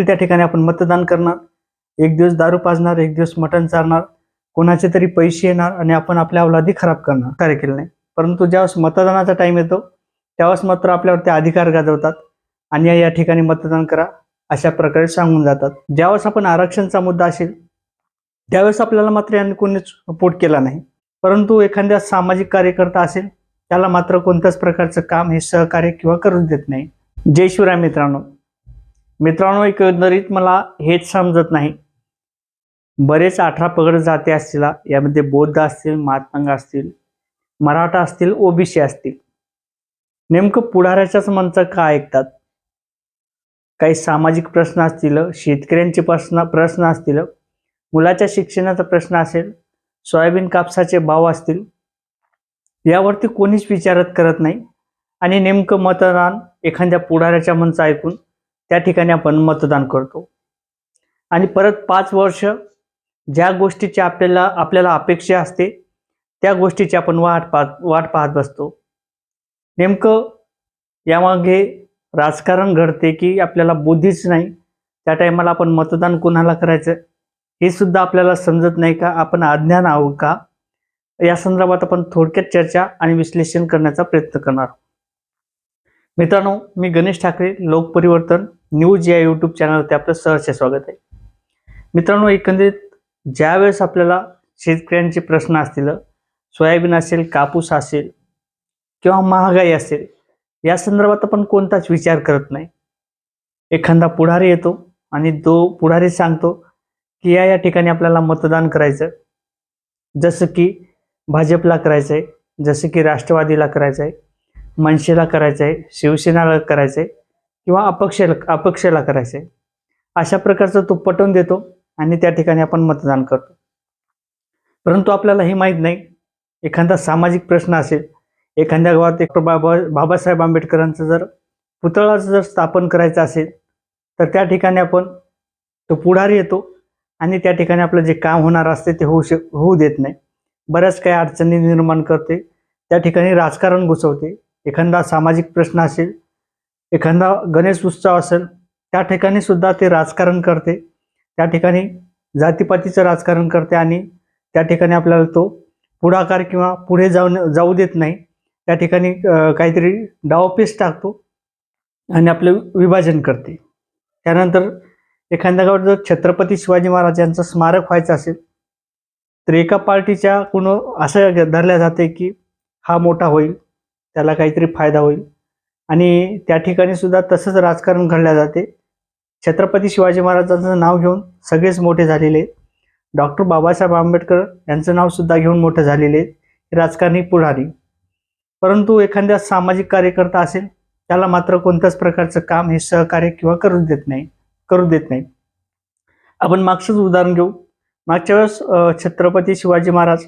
त्या ठिकाणी आपण मतदान करणार. एक दिवस दारू पाजणार एक दिवस मटण चारणार. कोणाचे तरी पैसे येणार आणि आपण आपल्या अवलादी खराब करणार कार्य केलं नाही. परंतु ज्यावेळेस मतदानाचा टाईम येतो त्यावेळेस मात्र आपल्यावरती अधिकार गाजवतात आणि या- या ठिकाणी मतदान करा अशा प्रकारे सांगून जातात. ज्यावेळेस आपण आरक्षणचा मुद्दा असेल त्यावेळेस आपल्याला मात्र यांनी कोणीच पोट केला नाही. परंतु एखाद्या सामाजिक कार्यकर्ता असेल त्याला मात्र कोणत्याच प्रकारचं काम हे सहकार्य किंवा करू देत नाही. जय शिवराय मित्रांनो. मित्रांनो एकंदरीत मला हेच समजत नाही. बरेच अठरा पगड जाती असतील यामध्ये बौद्ध असतील महात्मांग असतील मराठा असतील ओबीसी असतील. नेमकं पुढाऱ्याच्याच मनचं का ऐकतात? काही सामाजिक प्रश्न असतील शेतकऱ्यांचे प्रश्न प्रश्न असतील मुलाच्या शिक्षणाचा प्रश्न असेल सोयाबीन कापसाचे भाव असतील यावरती कोणीच विचारत करत नाही. आणि नेमकं मतदान एखाद्या पुढाऱ्याच्या मनचं ऐकून त्या ठिकाणी आपण मतदान करतो. आणि परत पाच वर्ष ज्या गोष्टीची आपल्याला आपल्याला अपेक्षा असते त्या गोष्टीची आपण वाट पाहत वाट पाहत बसतो. नेमकं यामागे राजकारण घडते की आपल्याला बुद्धीच नाही त्या टायमाला आपण मतदान कोणाला करायचं हे सुद्धा आपल्याला समजत नाही का? आपण अज्ञान आहोत का? या संदर्भात आपण थोडक्यात चर्चा आणि विश्लेषण करण्याचा प्रयत्न करणार मित्रांनो मी गणेश ठाकरे लोकपरिवर्तन न्यूज या यूट्यूब चॅनलवरती आपलं सहर्ष स्वागत आहे. मित्रांनो एकंदरीत ज्यावेळेस आपल्याला शेतकऱ्यांचे प्रश्न असतील सोयाबीन असेल कापूस असेल किंवा महागाई असेल या संदर्भात आपण कोणताच विचार करत नाही. एखादा पुढारी येतो आणि तो पुढारी सांगतो की या या ठिकाणी आपल्याला मतदान करायचं जसं की भाजपला करायचं आहे जसं की राष्ट्रवादीला करायचं आहे मनसेला करायचं आहे शिवसेनाला करायचं आहे किंवा अपक्षला अपक्षेला करायचं आहे अशा प्रकारचं तो पटवून देतो आणि त्या ठिकाणी आपण मतदान करतो. परंतु आपल्याला हे माहीत नाही एखादा सामाजिक प्रश्न असेल एखाद्या गावात एक बाबा बाबासाहेब आंबेडकरांचं जर पुतळाचं जर स्थापन करायचं असेल तर त्या ठिकाणी आपण तो पुढारी येतो आणि त्या ठिकाणी आपलं जे काम होणार असते ते होऊ शक होऊ देत नाही. बऱ्याच काही अडचणी निर्माण करते त्या ठिकाणी राजकारण घुसवते. एखादा सामाजिक प्रश्न असेल एखादा गणेश उत्सव असेल त्या ठिकाणी सुद्धा ते राजकारण करते. त्या ठिकाणी जातीपातीचं राजकारण करते आणि त्या ठिकाणी आपल्याला तो पुढाकार किंवा पुढे जाऊन जाऊ देत नाही. त्या ठिकाणी काहीतरी डावपेच टाकतो आणि आपलं विभाजन करते. त्यानंतर एखाद्या गावात जर छत्रपती शिवाजी महाराज यांचं स्मारक व्हायचं असेल तर एका पार्टीच्या कोण असं धरल्या जाते की हा मोठा होईल त्याला काहीतरी फायदा होईल. आणि त्या ठिकाणी सुद्धा तसंच राजकारण घडल्या जाते. छत्रपती शिवाजी महाराजांचं नाव घेऊन सगळेच मोठे झालेले आहेत. डॉक्टर बाबासाहेब आंबेडकर यांचं नावसुद्धा घेऊन मोठं झालेले आहेत. राजकारणी पुढारी. परंतु एखाद्या सामाजिक कार्यकर्ता असेल त्याला मात्र कोणत्याच प्रकारचं काम हे सहकार्य किंवा करू देत नाही करू देत नाही. आपण मागचंच उदाहरण घेऊ. मागच्या वेळेस छत्रपती शिवाजी महाराज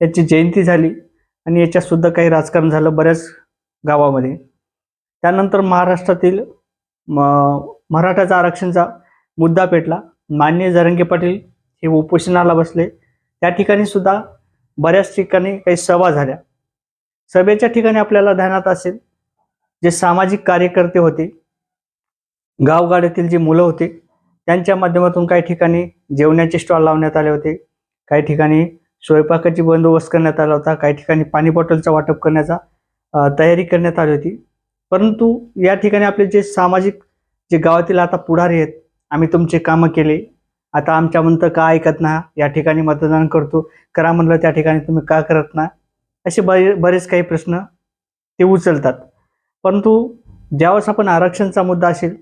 याची जयंती झाली आणि याच्यात सुद्धा काही राजकारण झालं बऱ्याच गावामध्ये. त्यानंतर महाराष्ट्रातील म- मराठाचा आरक्षणचा मुद्दा पेटला. मान्य जरंगे पाटील हे उपोषणाला बसले. त्या ठिकाणी सुद्धा बऱ्याच ठिकाणी काही सभा झाल्या. सभेच्या ठिकाणी आपल्याला ध्यानात असेल जे सामाजिक कार्यकर्ते होते गावगाड्यातील जे मुलं होते त्यांच्या माध्यमातून काही ठिकाणी जेवणाचे स्टॉल लावण्यात आले होते. काही ठिकाणी स्वयंपाकाची बंदोबस्त करण्यात आला होता. काही ठिकाणी पाणी बॉटलचं वाटप करण्याचा तयारी करण्यात आली होती. परंतु या ठिकाणी आपले जे सामाजिक जे गावातील आता पुढारी आहेत आम्ही तुमचे कामं केले. आता आमच्या म्हणतं का ऐकत ना? या ठिकाणी मतदान करतो. करा म्हणलं त्या ठिकाणी तुम्ही का करत ना? असे बरे बरेच काही प्रश्न ते उचलतात. परंतु ज्यावेळेस आपण आरक्षणचा मुद्दा असेल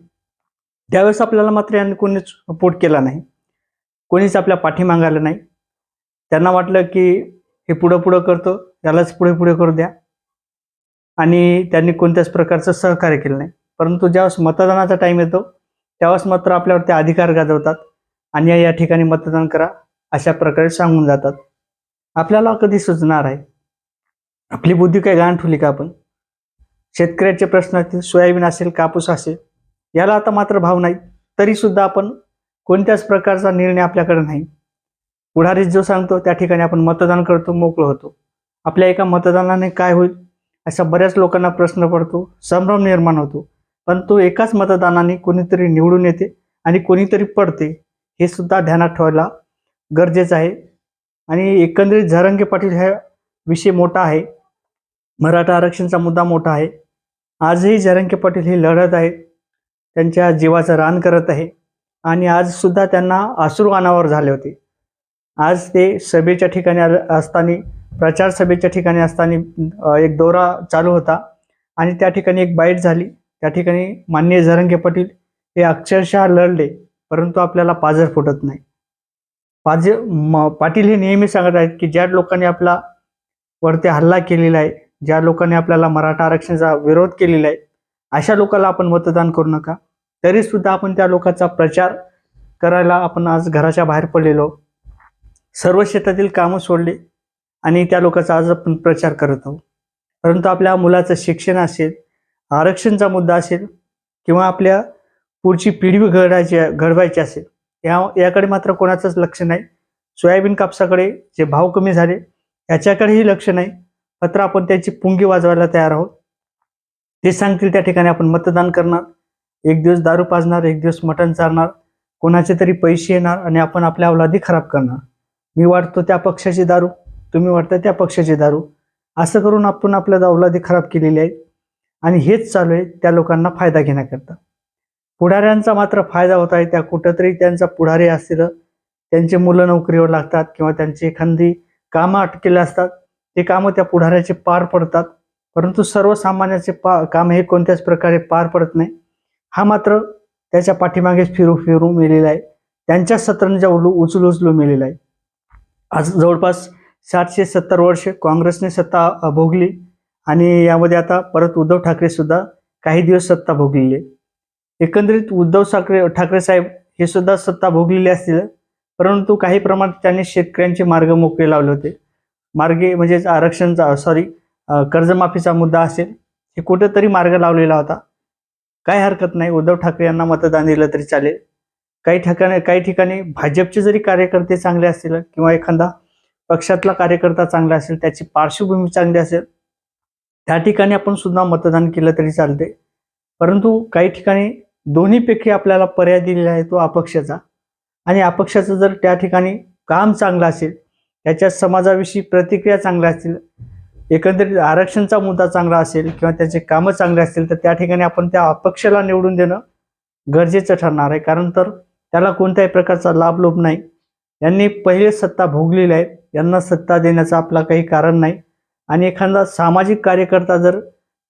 त्यावेळेस आपल्याला मात्र यांनी कोणीच सपोर्ट केला नाही. कोणीच आपल्या पाठी मागायला नाही. त्यांना वाटलं की हे पुढं पुढं करतो त्यालाच पुढे पुढे करू द्या. आणि त्यांनी कोणत्याच प्रकारचं सहकार्य केलं नाही. परंतु ज्यावेळेस मतदानाचा टाईम येतो त्यावेळेस मात्र आपल्यावर ते अधिकार गाजवतात आणि या- या ठिकाणी मतदान करा अशा प्रकारे सांगून जातात. आपल्याला कधी सुचणार आहे? आपली बुद्धी काय गाण ठेवली का आपण? शेतकऱ्याचे प्रश्न असतील सोयाबीन असेल कापूस असेल याला आता मात्र भाव नाही. तरीसुद्धा आपण कोणत्याच प्रकारचा निर्णय आपल्याकडे नाही. पुढारी जो सांगतो त्या ठिकाणी आपण मतदान करतो मोकळं होतो. आपल्या एका मतदानाने काय होईल? अशा बऱ्याच लोकांना प्रश्न पडतो संभ्रम निर्माण होतो. पण तो एकाच मतदानाने कोणीतरी निवडून येते आणि कोणीतरी पडते हे सुद्धा ध्यानात ठेवायला गरजेचं आहे. आणि एकंदरीत झरंगे पाटील हा विषय मोठा आहे. मराठा आरक्षणचा मुद्दा मोठा आहे. आजही झरंगे पाटील हे लढत आहेत. त्यांच्या जीवाचं रान करत आहे. आणि आज सुद्धा त्यांना अश्रू अनावर झाले होते. आज ते सभेच्या ठिकाणी असताना प्रचार सभेच्या ठिकाणी असताना एक दौरा चालू होता आणि त्या ठिकाणी एक बाईट झाली. त्या ठिकाणी माननीय झरंगे पाटील हे अक्षरशः लढले परंतु आपल्याला पाजर फुटत नाही. पाज म- पाटील हे नेहमी सांगत आहेत की ज्या लोकांनी आपला वरती हल्ला केलेला आहे ज्या लोकांनी आपल्याला मराठा आरक्षणाचा विरोध केलेला आहे अशा लोकांना आपण मतदान करू नका. तरीसुद्धा आपण त्या लोकांचा प्रचार करायला आपण आज घराच्या बाहेर पडलेलो सर्व शेतातील कामं सोडले आणि त्या लोकांचा आज आपण प्रचार करत आहोत. परंतु आपल्या मुलाचं शिक्षण असेल आरक्षणचा मुद्दा असेल किंवा आपल्या पुढची पिढी घडायची घडवायची असेल या याकडे मात्र कोणाचंच लक्ष नाही. सोयाबीन कापसाकडे जे भाव कमी झाले याच्याकडेही लक्ष नाही. मात्र आपण त्याची पुंगी वाजवायला तयार आहोत. ते सांगतील त्या ठिकाणी आपण मतदान करणार. एक दिवस दारू पाजणार एक दिवस मटण चारणार कोणाचे तरी पैसे येणार आणि आपण आपल्या अवलादी खराब करणार. मी वाटतो त्या पक्षाची दारू तुम्ही वाटता त्या पक्षाची दारू. असं करून आपण आपल्या दौलादी खराब केलेली आहे. आणि हेच चालू आहे त्या लोकांना फायदा घेण्याकरता. पुढाऱ्यांचा मात्र फायदा होत आहे त्या कुठंतरी त्यांचा पुढारी असतील त्यांचे मुलं नोकरीवर लागतात किंवा त्यांची एखादी कामं अटकेले असतात ते कामं त्या पुढाऱ्याचे पार पडतात. परंतु सर्वसामान्याचे पा काम हे कोणत्याच प्रकारे पार पडत नाही. हा मात्र त्याच्या पाठीमागेच फिरू फिरू मिलेला आहे. त्यांच्या सतरंजा उलू उचलू उचलू मिलेला आहे. आज जवळपास सातशे सत्तर वर्ष काँग्रेसने सत्ता भोगली आणि यामध्ये आता परत उद्धव ठाकरेसुद्धा काही दिवस सत्ता भोगलेली आहे. एकंदरीत उद्धव ठाकरे ठाकरे साहेब हे सुद्धा सत्ता भोगलेले असतील परंतु काही प्रमाणात त्यांनी शेतकऱ्यांचे मार्ग मोकळे लावले होते. मार्गे म्हणजेच आरक्षणचा सॉरी कर्जमाफीचा मुद्दा असेल हे कुठेतरी मार्ग लावलेला होता. काही हरकत नाही उद्धव ठाकरे यांना मतदान दिलं तरी चालेल. काही ठिकाणी काही ठिकाणी भाजपचे जरी कार्यकर्ते चांगले असतील किंवा एखादा पक्षातला कार्यकर्ता चांगला असेल त्याची पार्श्वभूमी चांगली असेल त्या ठिकाणी आपण सुद्धा मतदान केलं तरी चालते परंतु काही ठिकाणी दोन्हीपैकी आपल्याला पर्याय दिलेला आहे तो अपक्षाचा. आणि अपक्षाचं जर त्या ठिकाणी काम चांगलं असेल त्याच्या समाजाविषयी प्रतिक्रिया चांगल्या असतील एकंदरीत आरक्षणचा मुद्दा चांगला असेल किंवा त्याचे कामं चांगले असतील तर त्या ठिकाणी आपण त्या अपक्षाला निवडून देणं गरजेचं ठरणार आहे. कारण तर त्याला कोणत्याही प्रकारचा लाभ लोभ नाही. यांनी पहिले सत्ता भोगलेली आहे. यांना सत्ता देण्याचं आपला काही कारण नाही. आणि एखादा सामाजिक कार्यकर्ता जर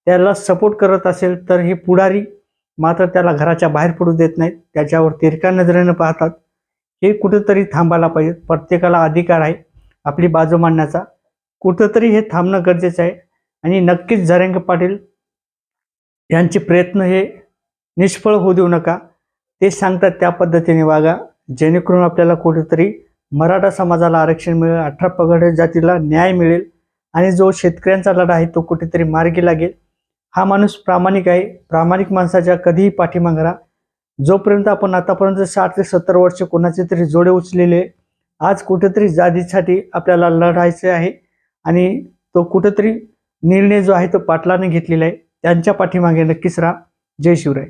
त्याला सपोर्ट करत असेल तर हे पुढारी मात्र त्याला घराच्या बाहेर पडू देत नाहीत. त्याच्यावर तिरक्या नजरेनं पाहतात. हे कुठंतरी थांबायला पाहिजे. प्रत्येकाला अधिकार आहे आपली बाजू मांडण्याचा. कुठंतरी हे थांबणं गरजेचं आहे. आणि नक्कीच झरेंग पाटील यांचे प्रयत्न हे निष्फळ होऊ देऊ नका. ते सांगतात त्या पद्धतीने वागा जेणेकरून आपल्याला कुठेतरी मराठा समाजाला आरक्षण मिळेल अठरा पगड जातीला न्याय मिळेल आणि जो शेतकऱ्यांचा लढा आहे तो कुठेतरी मार्गी लागेल. हा माणूस प्रामाणिक आहे प्रामाणिक माणसाच्या कधीही पाठीमागे राहा. जोपर्यंत आपण आतापर्यंत साठ ते सत्तर वर्ष कोणाचे तरी जोडे उचलेले आज कुठेतरी जातीसाठी आपल्याला लढायचे आहे आणि तो कुठेतरी निर्णय जो आहे तो पाटलाने घेतलेला आहे त्यांच्या पाठीमागे नक्कीच राहा. जय शिवराय.